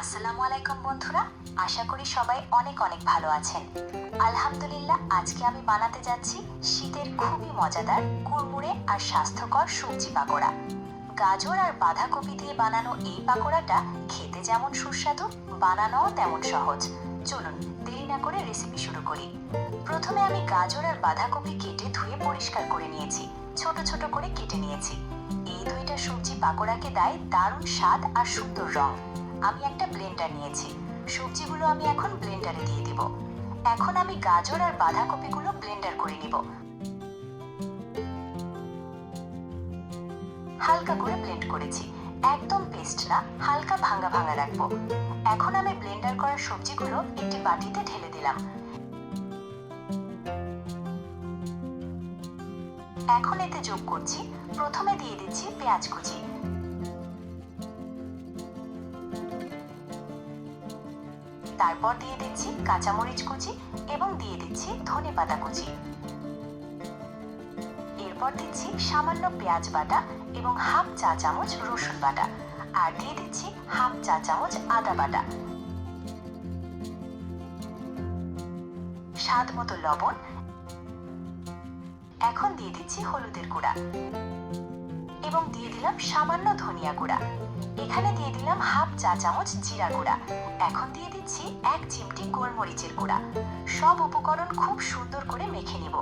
আসসালামু আলাইকুম বন্ধুরা, আশা করি সবাই অনেক অনেক ভালো আছেন। আলহামদুলিল্লাহ, আজকে আমি বানাতে যাচ্ছি শীতের খুবই মজাদার কুড়মুড়ে আর স্বাস্থ্যকর সবজি পাকোড়া। গাজর আর বাঁধাকপি দিয়ে বানানো এই পাকোড়াটা খেতে যেমন সুস্বাদু, বানানোও তেমন সহজ। চলুন, দেরি না করে রেসিপি শুরু করি। প্রথমে আমি গাজর আর বাঁধাকপি কেটে ধুয়ে পরিষ্কার করে নিয়েছি। ছোট ছোট করে কেটে নিয়েছি। এই দুইটা সবজি পাকোড়াকে দেয় দারুণ স্বাদ আর সুন্দর রং। আমি একটা ব্লেন্ডার নিয়েছি। সবজিগুলো আমি এখন ব্লেন্ডারে দিয়ে দিব। এখন আমি গাজর আর বাঁধাকপিগুলো ব্লেন্ডার করে নিব। হালকা করে ব্লেন্ড করেছি। একদম পেস্ট না, হালকা ভাঙা ভাঙা রাখব। এখন আমি ব্লেন্ডার করা সবজিগুলো একটি বাটিতে ঢেলে দিলাম। এখন এতে যোগ করছি। প্রথমে দিয়ে দিচ্ছি পেঁয়াজ কুচি। তারপর দিয়ে দিচ্ছি কাঁচামরিচ কুচি এবং দিয়ে দিচ্ছি ধনে পাতা কুচি। এরপর দিচ্ছি সামান্য পেঁয়াজ বাটা এবং হাফ চা চামচ রসুন বাটা আর দিয়ে দিচ্ছি হাফ চা চামচ আদা বাটা। স্বাদ মতো লবণ। এখন দিয়ে দিচ্ছি হলুদের গুঁড়া। এবং দিয়ে দিলাম সামান্য ধনিয়া গুঁড়া। এখানে দিয়ে দিলাম হাফ চা চামচ জিরা গুঁড়া। এখন দিয়ে দিচ্ছি এক চিমটি গোলমরিচের গুঁড়া। সব উপকরণ খুব সুন্দর করে মেখে নিব।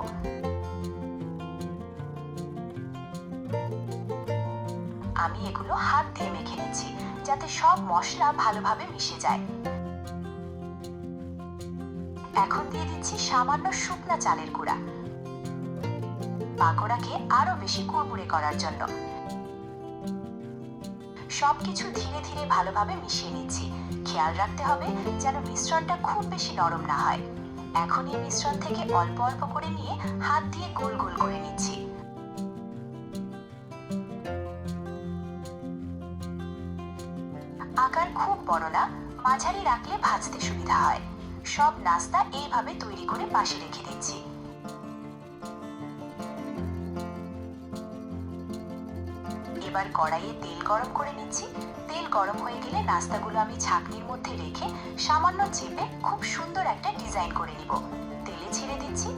আমি এগুলো হাত দিয়ে মেখে নিচ্ছি, যাতে সব মশলা ভালোভাবে মিশে যায়। এখন দিয়ে দিচ্ছি সামান্য শুকনা চালের গুঁড়া। পাকোড়াকে আরও বেশি কুড়মুড়ে করার জন্য। সবকিছু ধীরে ধীরে ভালোভাবে মিশিয়ে নিচ্ছি। খেয়াল রাখতে হবে যেন মিশ্রণটা খুব বেশি নরম না হয়। এখন এই মিশ্রণ থেকে অল্প অল্প করে নিয়ে হাত দিয়ে গোল গোল করে নিচ্ছি। আকার খুব বড় না, মাঝারি রাখলে ভাজতে সুবিধা হয়। সব নাস্তা এইভাবে তৈরি করে পাশে রেখে দিচ্ছি। এবার কড়াইয়ে তেল গরম করে নিচ্ছি। তেল গরম হয়ে গেলে নাস্তাগুলো আমি ছাঁকনির মধ্যে রেখে সামান্য চেপে খুব সুন্দর একটা ডিজাইন করে নিব। তেলে ছেড়ে দিচ্ছি।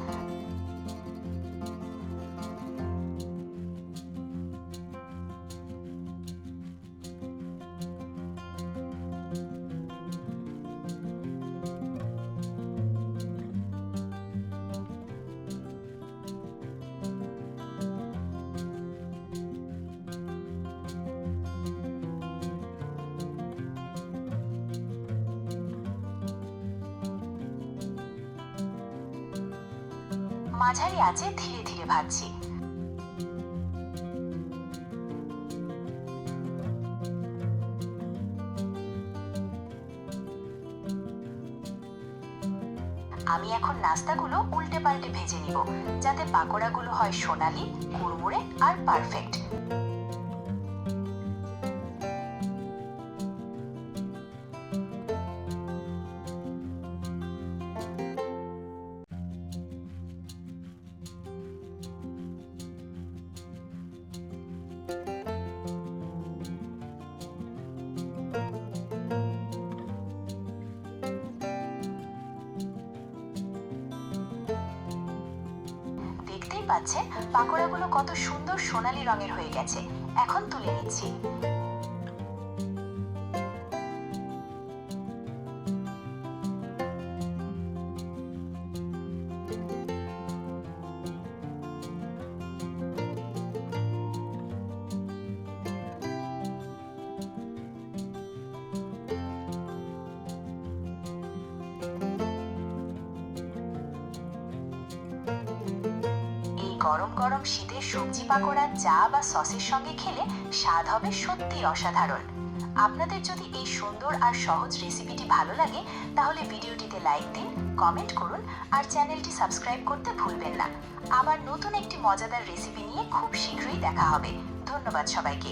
মাঝারি আছে, ধীরে ধীরে ভাজছি। আমি এখন নাস্তাগুলো উল্টে পাল্টে ভেজে নিব, যাতে পাকোড়াগুলো হয় সোনালি, কুড়মুড়ে আর পারফেক্ট। দেখতেই পাচ্ছেন পাকোড়াগুলো কত সুন্দর সোনালি রঙের হয়ে গেছে। এখন তুলে নিচ্ছি। গরম গরম শীতের সবজি পাকোড়া, চা বা সসের সঙ্গে খেলে স্বাদ হবে সত্যি অসাধারণ। আপনাদের যদি এই সুন্দর আর সহজ রেসিপিটি ভালো লাগে, তাহলে ভিডিওটিতে লাইক দিন, কমেন্ট করুন, আর চ্যানেলটি সাবস্ক্রাইব করতে ভুলবেন না। আবার নতুন একটি মজাদার রেসিপি নিয়ে খুব শীঘ্রই দেখা হবে। ধন্যবাদ সবাইকে।